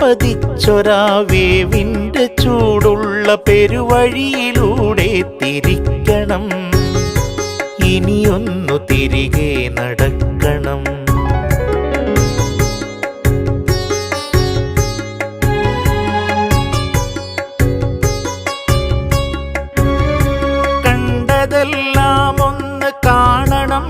മുള്ളുപതിച്ചൊരാവേവിന്റെ ചൂടുള്ള പെരുവഴിയിലൂടെ തിരിക്കണം. ഇനിയൊന്നു തിരികെ നടക്കണം. കണ്ടതെല്ലാം ഒന്ന് കാണണം.